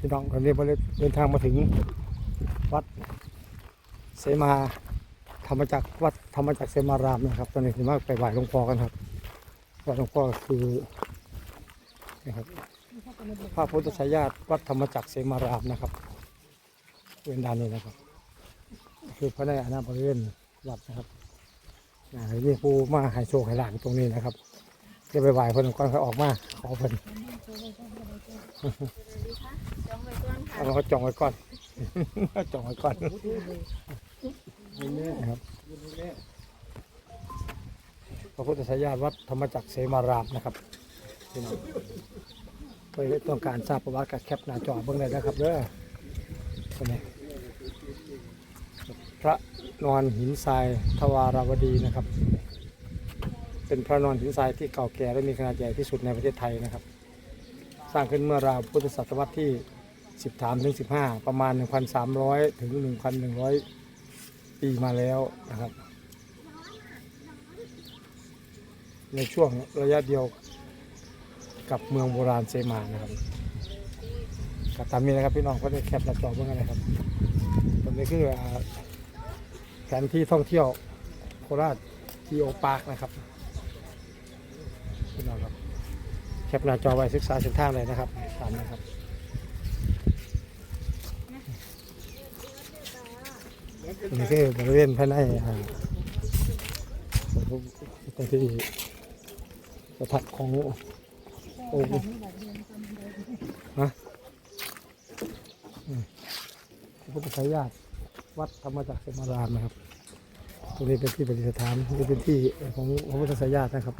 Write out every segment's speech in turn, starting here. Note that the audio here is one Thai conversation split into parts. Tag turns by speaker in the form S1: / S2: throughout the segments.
S1: พี่น้องตอนนี้เราเดินทางมาถึงวัดเสมาธรรมจักรวัดธรรมจักรเสมารามนะครับ ตอนนี้ถึงมาไปไหว้หลวงพ่อกันครับวัดหลวงพ่อคือนะครับพระพุทธชายาตวัดธรรมจักรเสมารามนะครับบริเวณด้านนี้นะครับ คือพระในอนาบริเวณวัดนะครับนะนี่ผู้มาให้โชคให้ลางตรงนี้นะครับจะไปไหว้เพิ่นก่อนเขาออกมาขอเพิ่น เอาเขาจองไว้ก่อนจองไว้ก่อนนะครับพระพุทธชายาตวัดธรรมจักรเสมารามนะครับพี่น้องเคยต้องการทราบประวัติกับแคปหน้าจอเบื้องเลยนะครับเด้อคนนี้พระนอนหินทรายทวาราวดีนะครับ เป็นพระนอนหินทรายที่เก่าแก่และมีขนาดใหญ่ที่สุดในประเทศไทยนะครับ สร้างขึ้นเมื่อราวพุทธศตวรรษที่ 13ถึง15 ประมาณ 1,300 ถึง 1,100 ปีมาแล้วนะครับ ในช่วงระยะเดียวกับเมืองโบราณเซมานะครับก็ตามนี้นะครับพี่น้องก็ได้แคปหน้าจอเพื่อนนะครับตรงนี้คือแผนที่ท่องเที่ยวโคราชทีโอพาร์คนะครับพี่น้องครับแคปหน้าจอไว้ศึกษาเส้นทางเลยนะครับตามนะครับ นี่คือบริเวณภายในอ่าตรงที่ประทับของโอ้โหฮะอืมพระพุทธสายาตวัดธรรมจักรเสมารามนะครับ ตรงนี้เป็นที่ปฏิสถานนี่เป็นที่ของพระพุทธสายาตนะครับ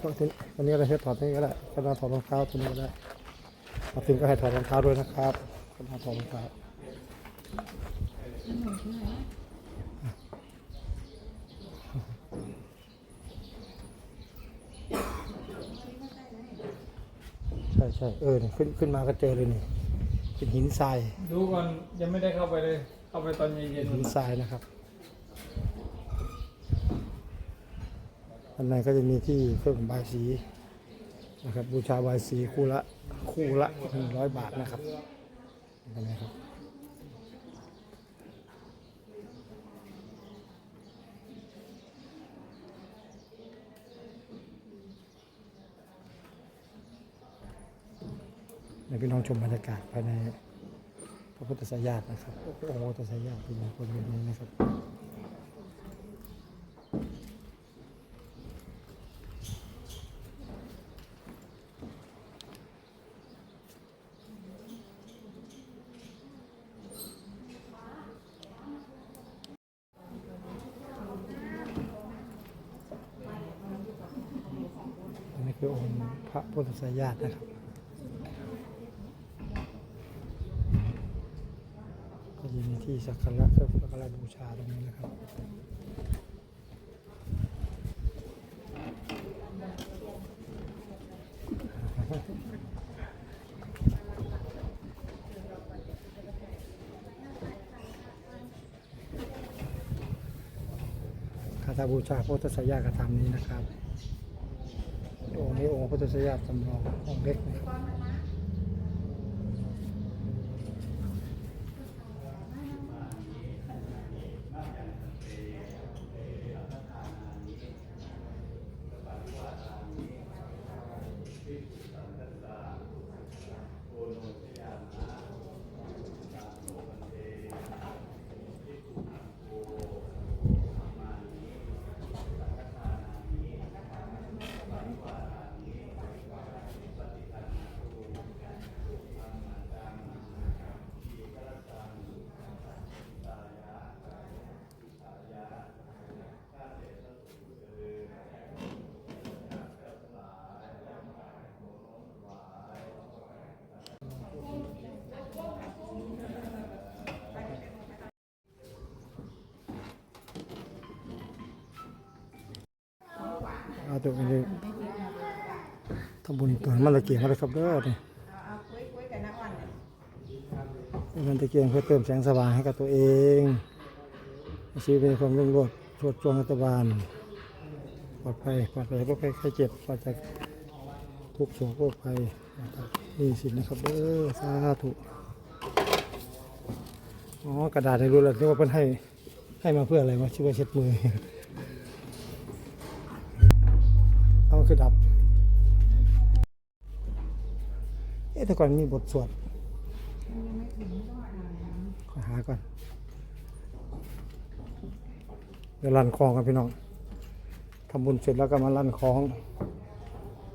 S1: ตอนนี้อนนี้เราให้ถอดนี่ก็ได้กำลังถอดรองเท้าตัวนี้ก็ได้มาถึงก็ให้ถอดรองเท้าด้วยนะครับ กำลังถอดรองเท้าใช่ใช่เออเนี่ยขึ้นขึ้นมาก็เจอเลยนี่เป็นหินทราย
S2: ดูก่อนยังไม่ได้เข้าไปเลย เข้าไปตอนเย็น
S1: หินทรายนะครับอันในก็จะมีที่เครื่องบายสีนะครับบูชาบายสีคู่ละคู่ละหนึ่งร้อยบาทนะครับ กันไหมครับในพี่น้องชมบรรยากาศภายในพระพุทธสายามนะครับ โอ้โหพระพุทธสายามเป็นบริเวณนี้นะครับ องค์พระพุทธสายาตนะครับ ก็จะมีที่สักการะเพื่อสักการะบูชาตรงนี้นะครับคาถาบูชาพระพุทธสยาตกระทำนี้นะครับ องค์นี้องค์พระพุทธสยามจำลององค์เล็กนะ อาตัวนี้ทำบุญตัวมันตะเกียงอะไรครับเด้อนี่มันตะเกียงเพื่อเติมแสงสว่างให้กับตัวเองชีวิตเป็นความรุ่งโรจน์ชดช่วงรัฐบาลปลอดภัยปลอดภัยปลอดภัยใครเจ็บปลอดจากทุกข์โศกโรคภัยนี่สินนะครับเด้อสาธุอ๋อกระดาษให้รู้แล้วที่ว่าเพิ่นให้ให้มาเพื่ออะไรวะชื่อว่าเช็ดมือ เอาคือดับ เอ๊ะแต่ก่อนมีบทสวดขอหาก่อน เดี๋ยวลั่นคลองกันพี่น้องทำบุญเสร็จแล้วก็มาลั่นคลอง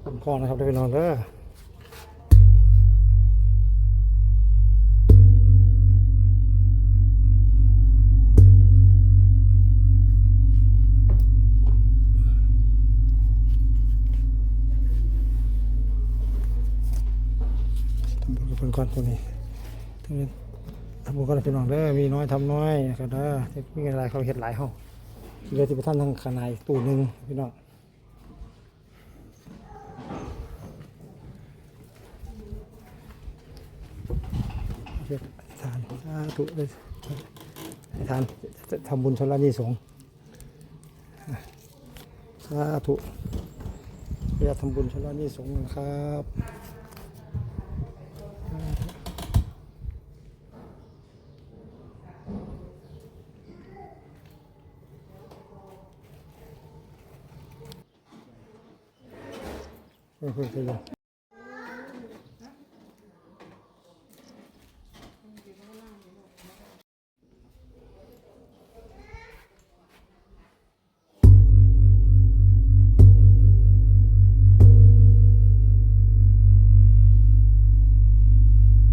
S1: ลั่นคลองนะครับพี่น้องเด้อ ก่อนตัวนี้ตัวนี้ทำบุญกับพี่น้องเด้อมีน้อยทำน้อยก็เด้อที่มีอะไรเขาเห็ดหลายห้องเหลือที่ประท่านทางขนอีกตู้หนึ่งพี่น้องเรียกทานสาธุเลยทานทำบุญชนละนี่สงสาธุเรียกทำบุญชนละนี่สงนะครับ เพื่อนเพื่อนกัน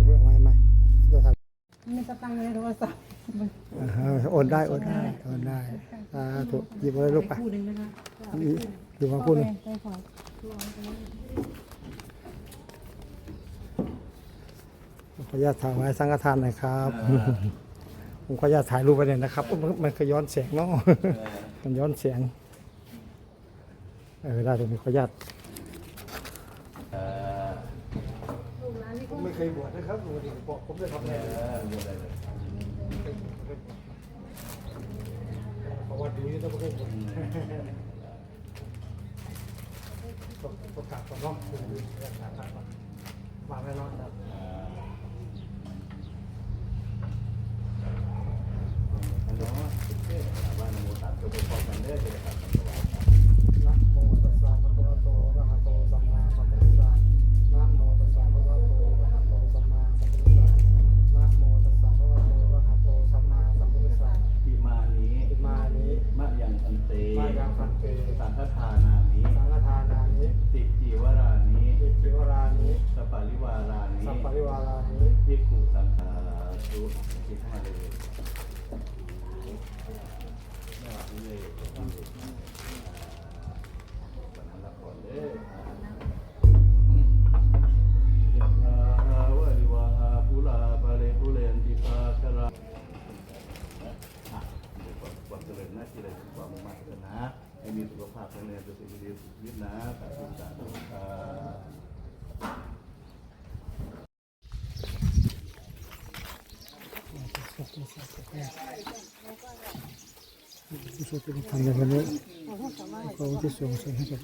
S1: เพื่อนเอาไว้ไหมจะทำ
S3: มีสตังค์ในโทรศัพท์
S1: อ่าฮะโอนได้โอนได้โอนได้สาธุหยิบไว้ลูกไป
S3: คู่หนึ่งนะคะ
S1: หยิบมาพูดหนึ่ง
S3: ไปข อ
S1: ขออนุญาตถ่ายไว้สังฆทานหน่อยครับ ผมขออนุญาตถ่ายรูปไว้เลยนะครับมันมันก็ย้อนแสงเนาะมันย้อนเสียงเออได้ตรงนี้ขออนุญาตผมไม่เคยบวชนะครับบวชดีบอกผมจะทำอะไรประวัติอยู่ที่ต้องพูดประกาศก่อนเนาะประ กาศก่อนมาแน่นอน
S4: ครับ
S1: ที่สุดที่ทำในวันนี้ขอที่ส่งส่งให้กับ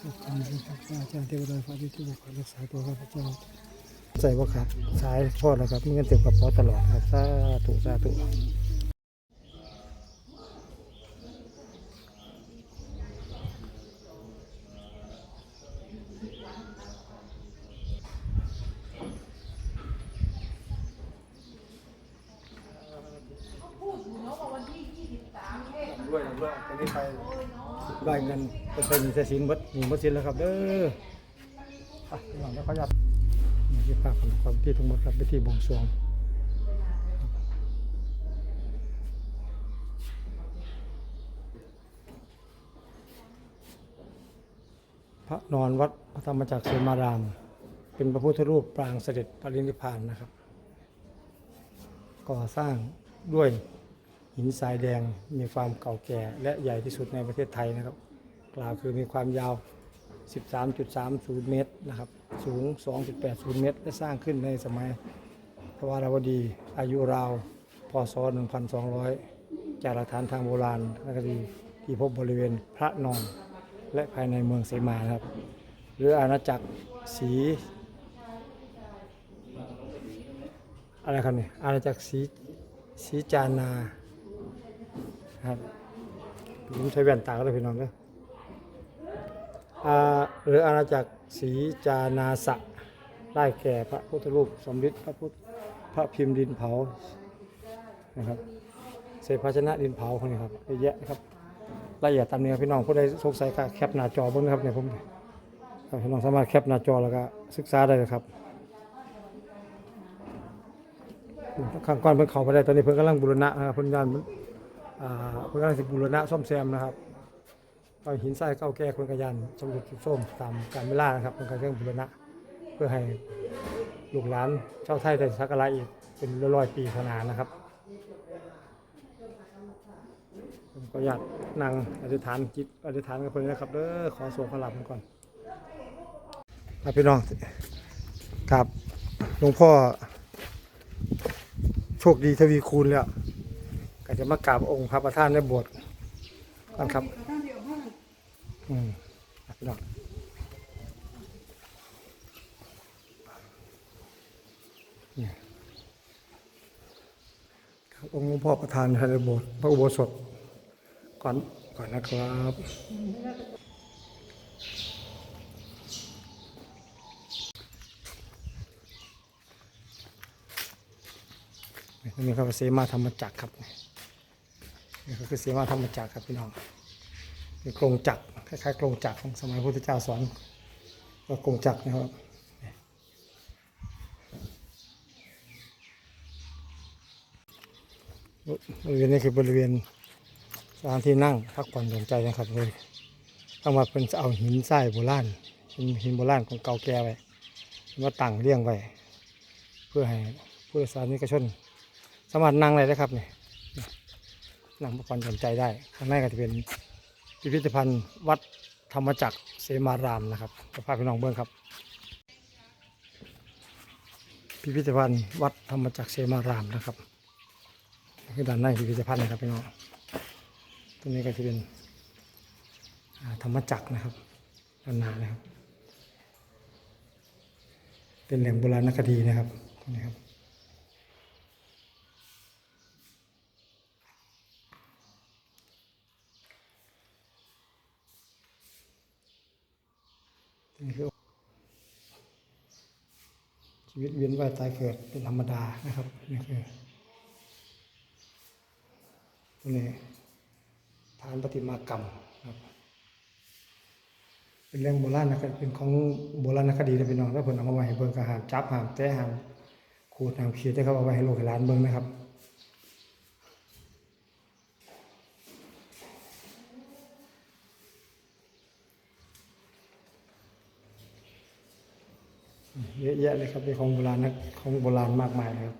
S1: ขอบคุณพระอาจารย์เทวดาฟ้าที่ที่ปกปักรักษาตัวครับอาจารย์ใส่บ่ครับสายทอดแล้วครับมีเงินเต็มกระเป๋าตลอดครับสาธุสาธุ ด้วยด้วยตอนนี้ไปได้เงิน ไปใช้หนี้ใช้สินหมดหนี้หมดสินแล้วครับเด้ออะหลังแล้วขยากนี่ที่ภาพของความที่ทั้งหมดครับไปที่บวงสรวงพระนอนวัดพระธรรมจักรเสมาราม เป็นพระพุทธรูปปรางเสด็จปรินิพพานนะครับ ก่อสร้างด้วยหินทรายแดงมีความเก่าแก่และใหญ่ที่สุดในประเทศไทยนะครับ กล่าวคือมีความยาว 13.30 เมตรนะครับ สูง 2.80 เมตรและสร้างขึ้นในสมัยทวารวดี อายุราว พศ 1,200 จากหลักฐานทางโบราณคดีที่พบบริเวณพระนอน และภายในเมืองเสมานะครับ หรืออาณาจักรศรีอะไรครับเนี่ยอาณาจักรศรีศรีจานาครับผมใช้แว่นตาก็เลยพี่น้องเด้อ หรืออาณาจักรศรีจานาสะได้แก่พระพุทธรูปสมฤทธิ์พระพุทธพระพิมพ์ดินเผานะครับเศษภาชนะดินเผาคนนี้ครับเยอะแยะครับละเอียดตามนี้ครับพี่น้องผู้ใดสงสัยก็แคปหน้าจอเบิ่งนะครับเนี่ยผมพี่น้องสามารถแคปหน้าจอแล้วก็ศึกษาได้เลยครับข้างก้อนเพิ่งเข้าไปได้ตอนนี้เพิ่งกำลังบูรณะนะครับเพิ่งงานอ่าเพิ่งกำลังสิบูรณะซ่อมแซมนะครับ ก็หินทรายเก่าแก่คนกระยันสมรุดสุดส้มตามการเวลานะครับเพิ่งกำลังบูรณะ เพื่อให้ลูกหลานชาวไทยได้สักการะอีกเป็นร้อยปีขนาดนะครับผมก็อยากนั่งอธิษฐานจิตอธิษฐานกับเพื่อนนะครับเด้อขอส่งพลังก่อนครับพี่น้องครับหลวงพ่อ โชคดีทวีคูณแล้วก็จะมากราบองค์พระประธานในโบสถ์กันครับ อืมพี่น้องนี่ครับองค์หลวงพ่อประธานในโบสถพระอุโบสถก่อนก่อนนะครับนี่ครับเสมาธรรมจักรครับนี่ก็คือเสมาธรรมจักรครับพี่น้อง เป็นโครงจักรคล้ายๆโครงจักรของสมัยพระพุทธเจ้าสอนว่าโครงจักรนะครับบริเวณนี้คือบริเวณสถานที่นั่งพักผ่อนหย่อนใจนะครับเลยทางวัดเป็นเอาหินทรายโบราณหินหินโบราณของเก่าแก่ไว้มาตั้งเรียงไว้เพื่อให้ผู้โดยสารนิกชน สามารถนั่งเลยนะครับเนี่ยนั่งพักผ่อนหย่อนใจได้ข้างในก็จะเป็น พิพิธภัณฑ์วัดธรรมจักรเสมารามนะครับจะพาพี่น้องเบิ้องครับ พิพิธภัณฑ์วัดธรรมจักรเสมารามนะครับคือด้านในพิพิธภัณฑ์นะครับพี่น้องตรงนี้ก็จะเป็นธรรมจักรนะครับด้านหน้านะครับ เป็นแหล่งโบราณคดีนะครับนี้ครับ นี่คือชีวิตเวียนว่ายตายเกิดเป็นธรรมดานะครับนี่คือตัวนี้ฐานปฏิมากรรมครับ เป็นเรื่องโบราณนะครับเป็นของโบราณคดีนะพี่น้องแล้วเพิ่นเอามาไว้ให้เบิ่งก็หามจับหามแตะหามขูดหามเขียดนะครับเอาไว้ให้ลูกให้หลานเบิ่งนะครับ เยอะแยะเลยครับเป็นของโบราณนะของโบราณมากมายเลยครับ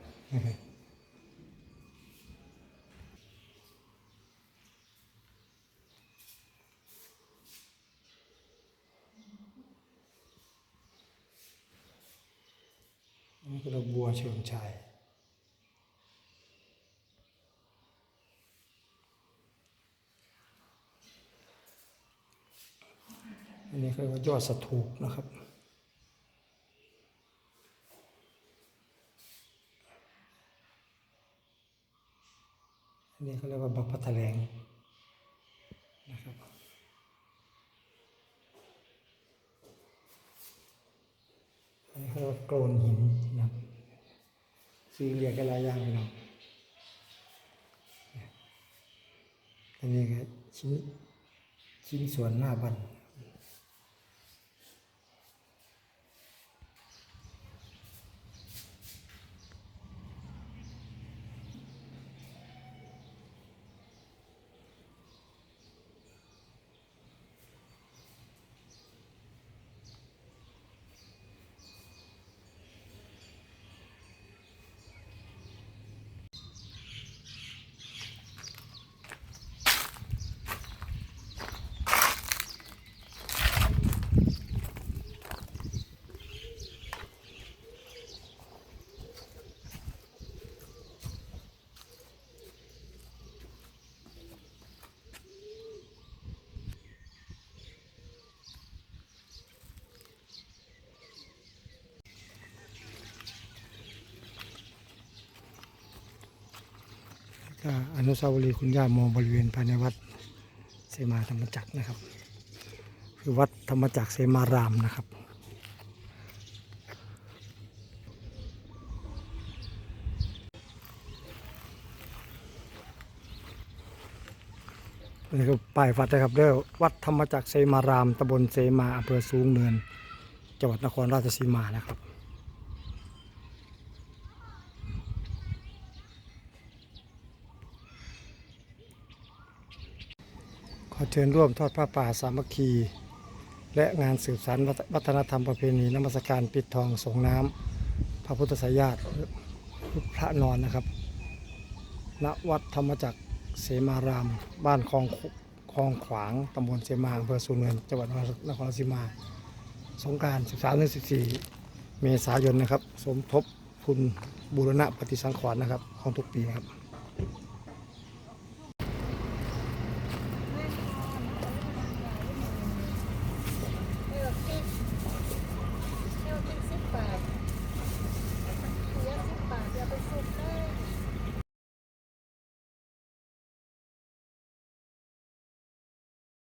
S1: นี่คือดอกบัวเชิงชัยอันนี้คือว่ายอดสถูปนะครับ นี่เขาเรียกว่าบักพัทแถลงนะครับอันนี้เขาเรียกว่าโกลนหินนะซื้อเรียกกันหลายอย่างเลยเนาะอันนี้ก็ชิ้นชิ้นส่วนหน้าบัน อนุสาวรีย์คุณย่าโมบริเวณภายในวัดเสมาธรรมจักรนะครับ คือวัดธรรมจักรเสมารามนะครับนี่คือป้ายวัดนะครับเด้อวัดธรรมจักรเสมารามตำบลเสมาอำเภอสูงเนิน จังหวัดนครราชสีมานะครับ อเชิญร่วมทอดผ้าป่าสามัคคี และงานสืบสานวัฒนธรรมประเพณีนมัสการปิดทองสงน้ำพระพุทธสายาตพระนอนนะครับ ณ วัดธรรมจักรเสมาราม บ้านคลองคลองขวางตำบลเสมาอำเภอสูงเนินจังหวัดนครราชสีมา สงการ 13-14 เมษายนนะครับ สมทบทุนบูรณะปฏิสังขรณ์นะครับ ของทุกปีครับ